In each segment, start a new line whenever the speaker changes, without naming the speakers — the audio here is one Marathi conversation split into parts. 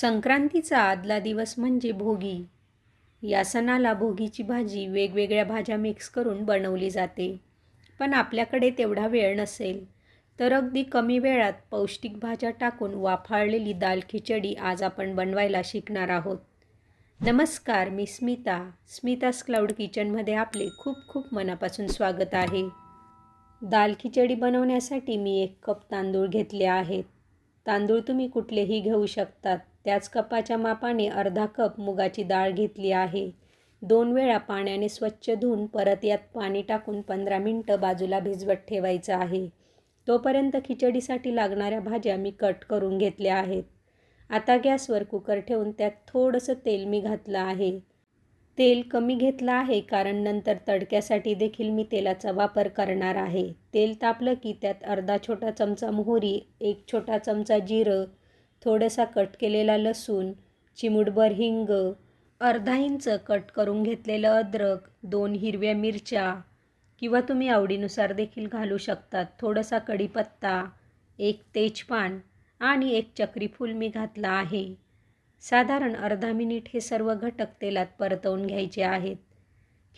संक्रांतीचा आदला दिवस म्हणजे भोगी. या सणाला भोगीची भाजी वेगवेगळ्या भाज्या मिक्स करून बनवली जाते. पण आपल्याकडे तेवढा वेळ नसेल. तर अगदी कमी वेळात पौष्टिक भाज्या टाकून वाफाळलेली दाल खिचडी आज आपण बनवायला शिकणार आहोत. नमस्कार मी स्मिता. स्मितास क्लाउड किचनमध्ये आपले खूप खूप मनापासून स्वागत आहे. दाल खिचडी बनवण्यासाठी मी एक कप तांदूळ घेतले आहेत. तांदूळ तुम्ही कुठलेही घेऊ शकतात. त्याच कपाच्या मापाने अर्धा कप मुगाची डाळ घेतली आहे. दोन वेळा पाण्याने स्वच्छ धुवून परत यात पाणी टाकून पंधरा मिनटं बाजूला भिजवत ठेवायचं आहे. तोपर्यंत खिचडीसाठी लागणाऱ्या भाज्या मी कट करून घेतल्या आहेत. आता गॅसवर कुकर ठेवून त्यात थोडंसं तेल मी घातलं आहे. तेल कमी घेतलं आहे कारण नंतर तडक्यासाठी देखील मी तेलाचा वापर करणार आहे. तेल तापलं की त्यात अर्धा छोटा चमचा मोहरी एक छोटा चमचा जिरं थोडासा कट केलेला लसूण चिमुटभर हिंग अर्धा इंच कट करून घेतलेलं अद्रक दोन हिरव्या मिरच्या किंवा तुम्ही आवडीनुसार देखील घालू शकतात. थोडासा कढीपत्ता एक तेजपान आणि एक चक्रीफूल मी घातला आहे. साधारण अर्धा मिनिट हे सर्व घटक तेलात परतवून घ्यायचे आहेत.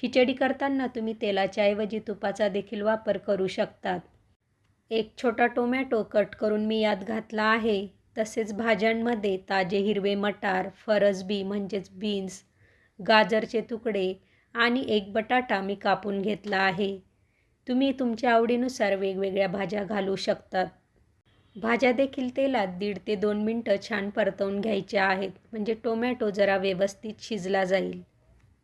खिचडी करताना तुम्ही तेलाच्या ऐवजी तुपाचा देखील वापर करू शकतात. एक छोटा टोमॅटो कट करून मी यात घातला आहे. तसेच भाज्यांमध्ये ताजे हिरवे मटार फरसबी म्हणजेच बीन्स गाजरचे तुकडे आणि एक बटाटा मी कापून घेतला आहे. तुम्ही तुमच्या आवडीनुसार वेगवेगळ्या भाज्या घालू शकतात. भाज्या देखील तेलात दीड ते दोन मिनटं छान परतवून घ्यायच्या आहेत म्हणजे टोमॅटो जरा व्यवस्थित शिजला जाईल.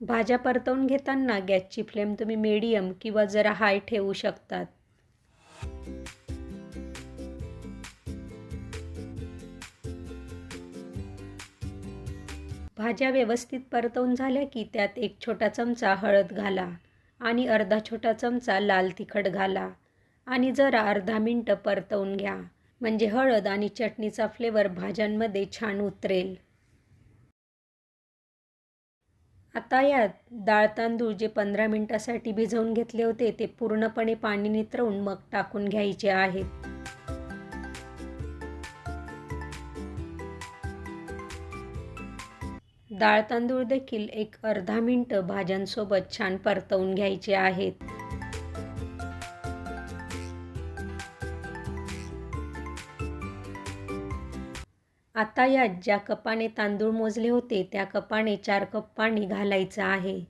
भाज्या परतवून घेताना गॅसची फ्लेम तुम्ही मीडियम किंवा जरा हाय ठेवू शकतात. भाज्या व्यवस्थित परतवून झाल्या की त्यात एक छोटा चमचा हळद घाला आणि अर्धा छोटा चमचा लाल तिखट घाला आणि जरा अर्धा मिनटं परतवून घ्या. म्हणजे हळद आणि चटणीचा फ्लेवर भाज्यांमध्ये छान उतरेल. आता यात डाळ तांदूळ जे पंधरा मिनटासाठी भिजवून घेतले होते ते पूर्णपणे पाणी नितरवून मग टाकून घ्यायचे आहेत. डाळ तांदूळ देखील एक अर्धा मिनटं भाज्यांसोबत छान परतवून घ्यायचे आहेत. आता यात ज्या कपाने तांदूळ मोजले होते त्या कपाने चार कप पाणी घालायचं आहे.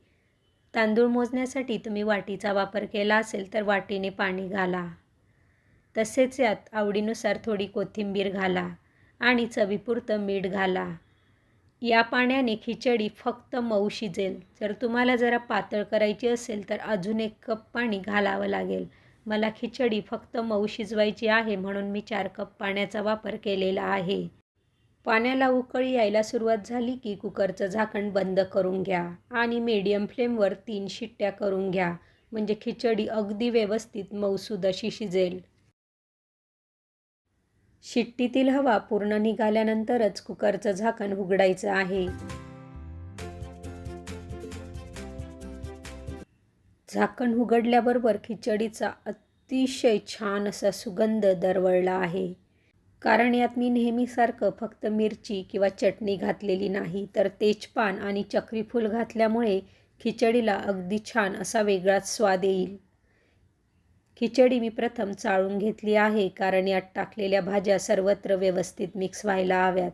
तांदूळ मोजण्यासाठी तुम्ही वाटीचा वापर केला असेल तर वाटीने पाणी घाला. तसेच यात आवडीनुसार थोडी कोथिंबीर घाला आणि चवीपुरतं मीठ घाला. या पाण्याने खिचडी फक्त मऊ शिजेल जर तुम्हाला जरा पातळ करायची असेल तर अजून एक कप पाणी घालावं लागेल. मला खिचडी फक्त मऊ शिजवायची आहे म्हणून मी चार कप पाण्याचा वापर केलेला आहे. पाण्याला उकळी यायला सुरुवात झाली की कुकरचं झाकण बंद करून घ्या आणि मीडियम फ्लेमवर तीन शिट्ट्या करून घ्या. म्हणजे खिचडी अगदी व्यवस्थित मऊसूद अशी शिजेल शिट्टीतील हवा पूर्ण निघाल्यानंतरच कुकरचं झाकण उघडायचं आहे. झाकण उघडल्याबरोबर खिचडीचा अतिशय छान असा सुगंध दरवळला आहे. कारण यात मी नेहमीसारखं फक्त मिरची किंवा चटणी घातलेली नाही तर तेजपान आणि चक्रीफूल घातल्यामुळे खिचडीला अगदी छान असा वेगळाच स्वाद येईल. खिचडी मी प्रथम चाळून घेतली आहे कारण यात टाकलेल्या भाज्या सर्वत्र व्यवस्थित मिक्स व्हायला हव्यात.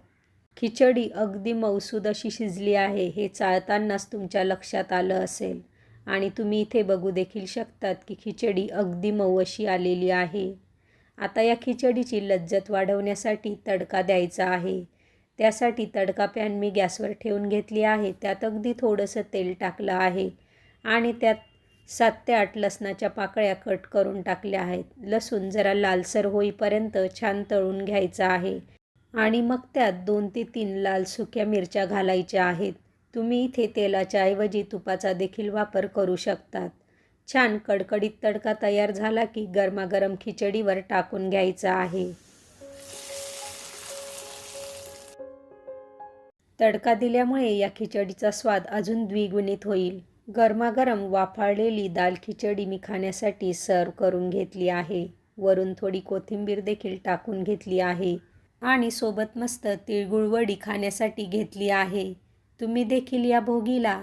खिचडी अगदी मौसूद अशी शिजली आहे हे चाळतानाच तुमच्या लक्षात आलं असेल. आणि तुम्ही इथे बघू देखील शकतात की खिचडी अगदी मऊ अशी आलेली आहे. आता या खिचडीची लज्जत वाढवण्यासाठी तडका द्यायचा आहे. त्यासाठी तडका पॅन मी गॅसवर ठेवून घेतली आहे त्यात अगदी थोडंसं तेल टाकलं आहे आणि त्यात सात ते आठ लसणाच्या पाकळ्या कट करून टाकल्या आहेत. लसूण जरा लालसर होईपर्यंत छान तळून घ्यायचा आहे. आणि मग त्यात दोन ते तीन लाल सुक्या मिरच्या घालायच्या आहेत. तुम्ही इथे तेलाच्या ऐवजी तुपाचा देखील वापर करू शकतात. छान कडकडीत तडका तयार झाला की गरमागरम खिचडीवर टाकून घ्यायचा आहे. तडका दिल्यामुळे या खिचडीचा स्वाद अजून द्विगुणित होईल. गरमागरम वाफाळलेली दाल खिचडी मी खाण्यासाठी सर्व करून घेतली आहे. वरून थोडी कोथिंबीर देखील टाकून घेतली आहे. आणि सोबत मस्त तिळगुळ वडी खाण्यासाठी घेतली आहे. तुम्ही देखील या भोगीला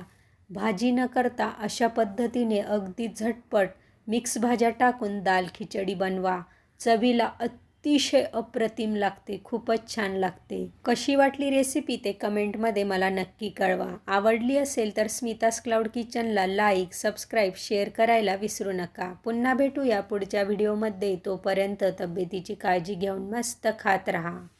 भाजी न करता अशा पद्धतीने अगदी झटपट मिक्स भाज्या टाकून दाल खिचडी बनवा. चवीला अतिशय अप्रतिम लागते खूपच छान लागते. कशी वाटली रेसिपी ते कमेंटमध्ये मला नक्की कळवा. आवडली असेल तर स्मितास क्लाउड किचनला लाईक सबस्क्राईब शेअर करायला विसरू नका. पुन्हा भेटूया पुढच्या व्हिडिओमध्ये तोपर्यंत तब्येतीची काळजी घेऊन मस्त खात राहा.